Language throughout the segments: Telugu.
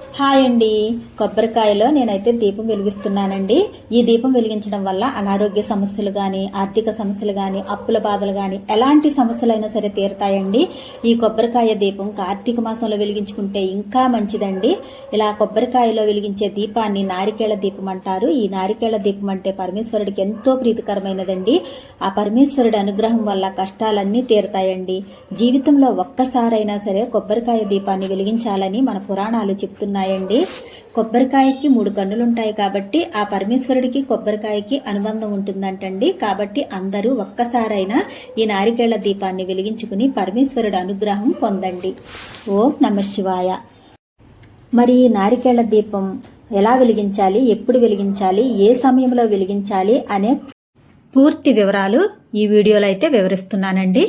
హాయ్ అండి. కొబ్బరికాయలో నేనైతే దీపం వెలిగిస్తున్నానండి. ఈ దీపం వెలిగించడం వల్ల అనారోగ్య సమస్యలు కానీ ఆర్థిక సమస్యలు కానీ అప్పుల బాధలు కానీ ఎలాంటి సమస్యలైనా సరే తీరుతాయండి. ఈ కొబ్బరికాయ దీపం కార్తీక మాసంలో వెలిగించుకుంటే ఇంకా మంచిదండి. ఇలా కొబ్బరికాయలో వెలిగించే దీపాన్ని నారికేళ దీపం అంటారు. ఈ నారికేళ దీపం అంటే పరమేశ్వరుడికి ఎంతో ప్రీతికరమైనదండి. ఆ పరమేశ్వరుడి అనుగ్రహం వల్ల కష్టాలన్నీ తీరుతాయండి. జీవితంలో ఒక్కసారైనా సరే కొబ్బరికాయ దీపాన్ని వెలిగించాలని మన పురాణాలు చెప్తున్నాయండి కొబ్బరికాయకి మూడు కన్నులు ఉంటాయి కాబట్టి ఆ పరమేశ్వరుడికి కొబ్బరికాయకి అనుబంధం ఉంటుందంటండి. కాబట్టి అందరూ ఒక్కసారైనా ఈ నారికేళ్ళ దీపాన్ని వెలిగించుకుని పరమేశ్వరుడు అనుగ్రహం పొందండి. ఓం నమ శివాయ. మరి ఈ నారికేళ్ళ దీపం ఎలా వెలిగించాలి? ఎప్పుడు వెలిగించాలి? ఏ సమయంలో వెలిగించాలి? అనే పూర్తి వివరాలు ఈ వీడియోలో అయితే వివరిస్తున్నానండి.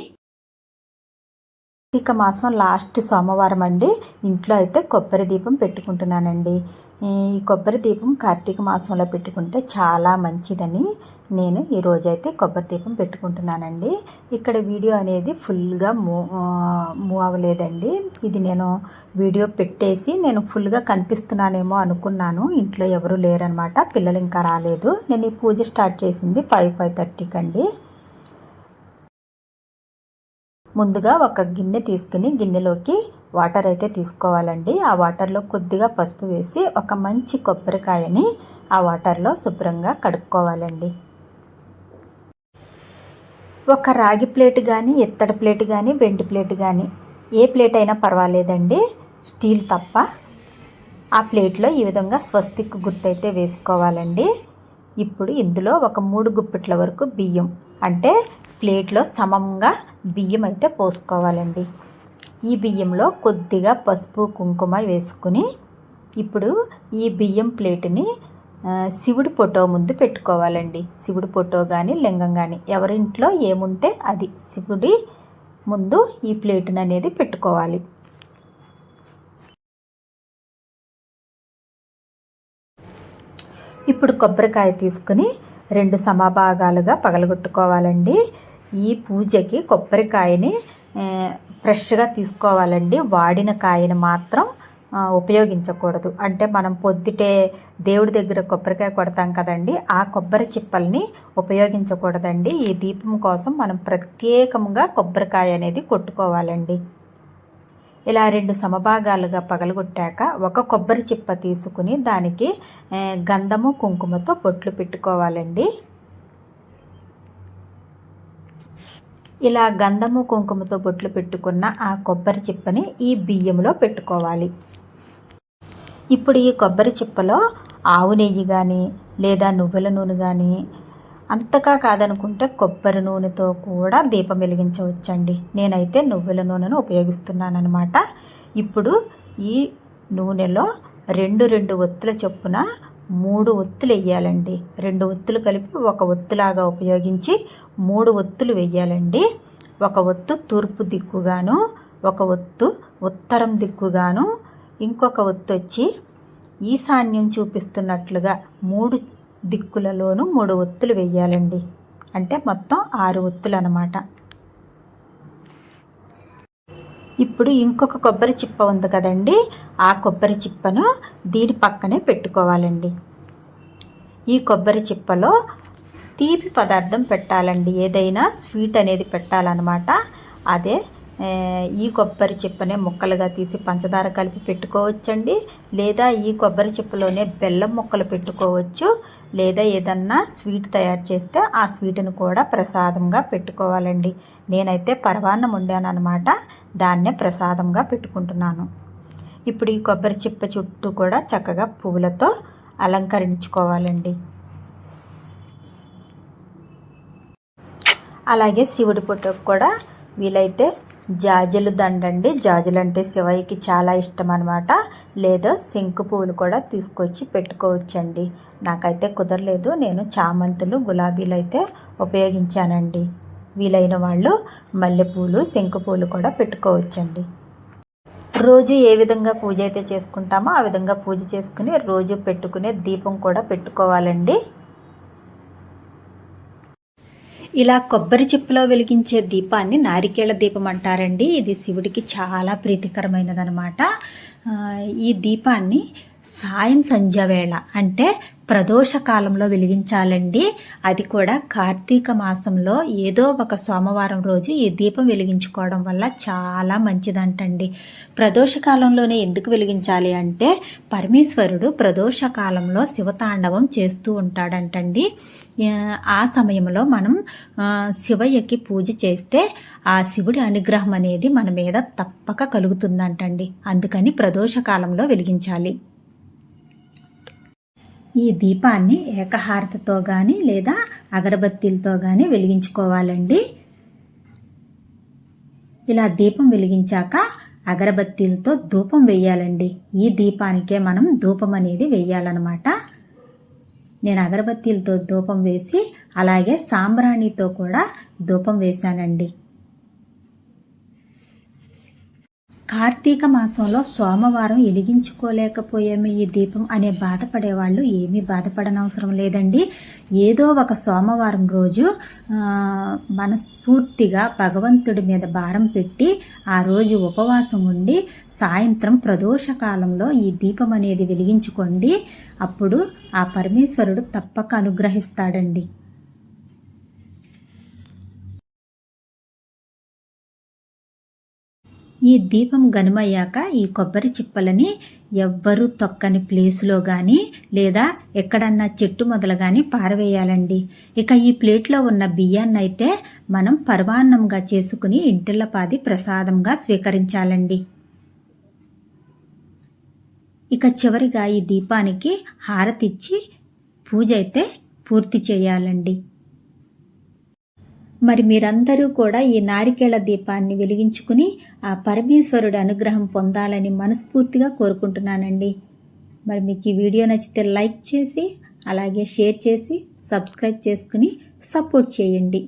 కార్తీక మాసం లాస్ట్ సోమవారం అండి ఇంట్లో అయితే కొబ్బరి దీపం పెట్టుకుంటున్నానండి. ఈ కొబ్బరి దీపం కార్తీక మాసంలో పెట్టుకుంటే చాలా మంచిదని నేను ఈరోజు అయితే కొబ్బరి దీపం పెట్టుకుంటున్నానండి. ఇక్కడ వీడియో అనేది ఫుల్గా మూవ్ మూవ్ అవ్వలేదండి. ఇది నేను వీడియో పెట్టేసి నేను ఫుల్గా కనిపిస్తున్నానేమో అనుకున్నాను. ఇంట్లో ఎవరు లేరనమాట. పిల్లలు ఇంకా రాలేదు. నేను ఈ పూజ స్టార్ట్ చేసింది ఫైవ్ ఫైవ్ థర్టీకి అండి. ముందుగా ఒక గిన్నె తీసుకుని గిన్నెలోకి వాటర్ అయితే తీసుకోవాలండి. ఆ వాటర్లో కొద్దిగా పసుపు వేసి ఒక మంచి కొబ్బరికాయని ఆ వాటర్లో శుభ్రంగా కడుక్కోవాలండి. ఒక రాగి ప్లేట్ కానీ ఎత్తడి ప్లేట్ కానీ వెండి ప్లేట్ కానీ ఏ ప్లేట్ అయినా పర్వాలేదండి. స్టీల్ తప్ప ఆ ప్లేట్లో ఈ విధంగా స్వస్తిక్ గుర్తయితే వేసుకోవాలండి. ఇప్పుడు ఇందులో ఒక మూడు గుప్పిట్ల వరకు బియ్యం అంటే ప్లేట్లో సమంగా బియ్యం అయితే పోసుకోవాలండి. ఈ బియ్యంలో కొద్దిగా పసుపు కుంకుమ వేసుకుని ఇప్పుడు ఈ బియ్యం ప్లేట్ని శివుడి ఫోటో ముందు పెట్టుకోవాలండి. శివుడి ఫోటో కానీ లింగం కానీ ఎవరింట్లో ఏముంటే అది శివుడి ముందు ఈ ప్లేట్ని అనేది పెట్టుకోవాలి. ఇప్పుడు కొబ్బరికాయ తీసుకుని రెండు సమభాగాలుగా పగలగొట్టుకోవాలండి. ఈ పూజకి కొబ్బరికాయని ఫ్రెష్గా తీసుకోవాలండి. వాడిన కాయని మాత్రం ఉపయోగించకూడదు. అంటే మనం పొద్దుటే దేవుడి దగ్గర కొబ్బరికాయ కొడతాం కదండి ఆ కొబ్బరి చిప్పల్ని ఉపయోగించకూడదండి. ఈ దీపం కోసం మనం ప్రత్యేకంగా కొబ్బరికాయ అనేది కొట్టుకోవాలండి. ఇలా రెండు సమభాగాలుగా పగలగొట్టాక ఒక కొబ్బరి చిప్ప తీసుకుని దానికి గంధము కుంకుమతో బొట్లు పెట్టుకోవాలండి. ఇలా గంధము కుంకుమతో బొట్లు పెట్టుకున్న ఆ కొబ్బరి చిప్పని ఈ బియ్యంలో పెట్టుకోవాలి. ఇప్పుడు ఈ కొబ్బరి చిప్పలో ఆవు నెయ్యి కానీ లేదా నువ్వుల నూనె కానీ అంతగా కాదనుకుంటే కొబ్బరి నూనెతో కూడా దీపం వెలిగించవచ్చండి. నేనైతే నువ్వుల నూనెను ఉపయోగిస్తున్నాను అనమాట ఇప్పుడు ఈ నూనెలో రెండు రెండు ఒత్తుల చొప్పున మూడు ఒత్తులు వేయాలండి. రెండు ఒత్తులు కలిపి ఒక ఒత్తులాగా ఉపయోగించి మూడు ఒత్తులు వేయాలండి. ఒక ఒత్తు తూర్పు దిక్కుగాను ఒక ఒత్తు ఉత్తరం దిక్కుగాను ఇంకొక ఒత్తు వచ్చి ఈశాన్యం చూపిస్తున్నట్లుగా మూడు దిక్కులలోనూ మూడు ఒత్తులు వేయాలండి. అంటే మొత్తం ఆరు ఒత్తులు అనమాట ఇప్పుడు ఇంకొక కొబ్బరి చిప్ప ఉంది కదండి ఆ కొబ్బరి చిప్పను దీని పక్కనే పెట్టుకోవాలండి. ఈ కొబ్బరి చిప్పలో తీపి పదార్థం పెట్టాలండి. ఏదైనా స్వీట్ అనేది పెట్టాలన్నమాట. అదే ఈ కొబ్బరి చిప్పనే ముక్కలుగా తీసి పంచదార కలిపి పెట్టుకోవచ్చండి. లేదా ఈ కొబ్బరి చిప్పలోనే బెల్లం ముక్కలు పెట్టుకోవచ్చు. లేదా ఏదన్నా స్వీట్ తయారు చేస్తే ఆ స్వీట్ని కూడా ప్రసాదంగా పెట్టుకోవాలండి. నేనైతే పరవాన్నం వండాను అనమాట దాన్నే ప్రసాదంగా పెట్టుకుంటున్నాను. ఇప్పుడు ఈ కొబ్బరి చిప్ప చుట్టూ కూడా చక్కగా పువ్వులతో అలంకరించుకోవాలండి. అలాగే శివుడి పుట్టకు కూడా వీలైతే జాజులు దండండి. జాజులు అంటే శివయ్యకి చాలా ఇష్టం అనమాట లేదా శంకు పువ్వులు కూడా తీసుకొచ్చి పెట్టుకోవచ్చండి. నాకైతే కుదరలేదు. నేను చామంతులు గులాబీలు అయితే ఉపయోగించానండి. వీలైన వాళ్ళు మల్లెపూలు శంకుపూలు కూడా పెట్టుకోవచ్చండి. రోజు ఏ విధంగా పూజ అయితే చేసుకుంటామో ఆ విధంగా పూజ చేసుకుని రోజు పెట్టుకునే దీపం కూడా పెట్టుకోవాలండి. ఇలా కొబ్బరి చిప్పలో వెలిగించే దీపాన్ని నారికేళ దీపం అంటారండి. ఇది శివుడికి చాలా ప్రీతికరమైనదనమాట ఈ దీపాన్ని సాయం సంధ్య వేళ అంటే ప్రదోష కాలంలో వెలిగించాలండి. అది కూడా కార్తీక మాసంలో ఏదో ఒక సోమవారం రోజు ఈ దీపం వెలిగించుకోవడం వల్ల చాలా మంచిదంటండి. ప్రదోష కాలంలోనే ఎందుకు వెలిగించాలి అంటే పరమేశ్వరుడు ప్రదోష కాలంలో శివతాండవం చేస్తూ ఉంటాడంటండి. ఆ, సమయంలో మనం శివయ్యకి పూజ చేస్తే ఆ శివుడి అనుగ్రహం అనేది మన మీద తప్పక కలుగుతుందంటండి. అందుకని ప్రదోష కాలంలో వెలిగించాలి. ఈ దీపాన్ని ఏకహారతతో కానీ లేదా అగరబత్తీలతో కానీ వెలిగించుకోవాలండి. ఇలా దీపం వెలిగించాక అగరబత్తీలతో ధూపం వేయాలండి. ఈ దీపానికే మనం ధూపం అనేది వేయాలన్నమాట. నేను అగరబత్తీలతో ధూపం వేసి అలాగే సాంబ్రాణితో కూడా ధూపం వేశానండి. కార్తీక మాసంలో సోమవారం వెలిగించుకోలేకపోయాము ఈ దీపం అనే బాధపడేవాళ్ళు ఏమీ బాధపడనవసరం లేదండి. ఏదో ఒక సోమవారం రోజు మనస్ఫూర్తిగా భగవంతుడి మీద భారం పెట్టి ఆ రోజు ఉపవాసం ఉండి సాయంత్రం ప్రదోష కాలంలో ఈ దీపం అనేది వెలిగించుకోండి. అప్పుడు ఆ పరమేశ్వరుడు తప్పక అనుగ్రహిస్తాడండి. ఈ దీపం గనుమయ్యాక ఈ కొబ్బరి చిప్పలని ఎవ్వరూ తొక్కని ప్లేస్లో కానీ లేదా ఎక్కడన్నా చెట్టు మొదలు కానీ పారవేయాలండి. ఇక ఈ ప్లేట్లో ఉన్న బియ్యాన్ని అయితే మనం పరమాన్నంగా చేసుకుని ఇంటిల్లపాది ప్రసాదంగా స్వీకరించాలండి. ఇక చివరిగా ఈ దీపానికి హారతిచ్చి పూజ అయితే పూర్తి చేయాలండి. మరి మీరందరూ కూడా ఈ నారికేళ దీపాన్ని వెలిగించుకుని ఆ పరమేశ్వరుడు అనుగ్రహం పొందాలని మనస్ఫూర్తిగా కోరుకుంటున్నానండి. మరి మీకు ఈ వీడియో నచ్చితే లైక్ చేసి అలాగే షేర్ చేసి సబ్స్క్రైబ్ చేసుకుని సపోర్ట్ చేయండి.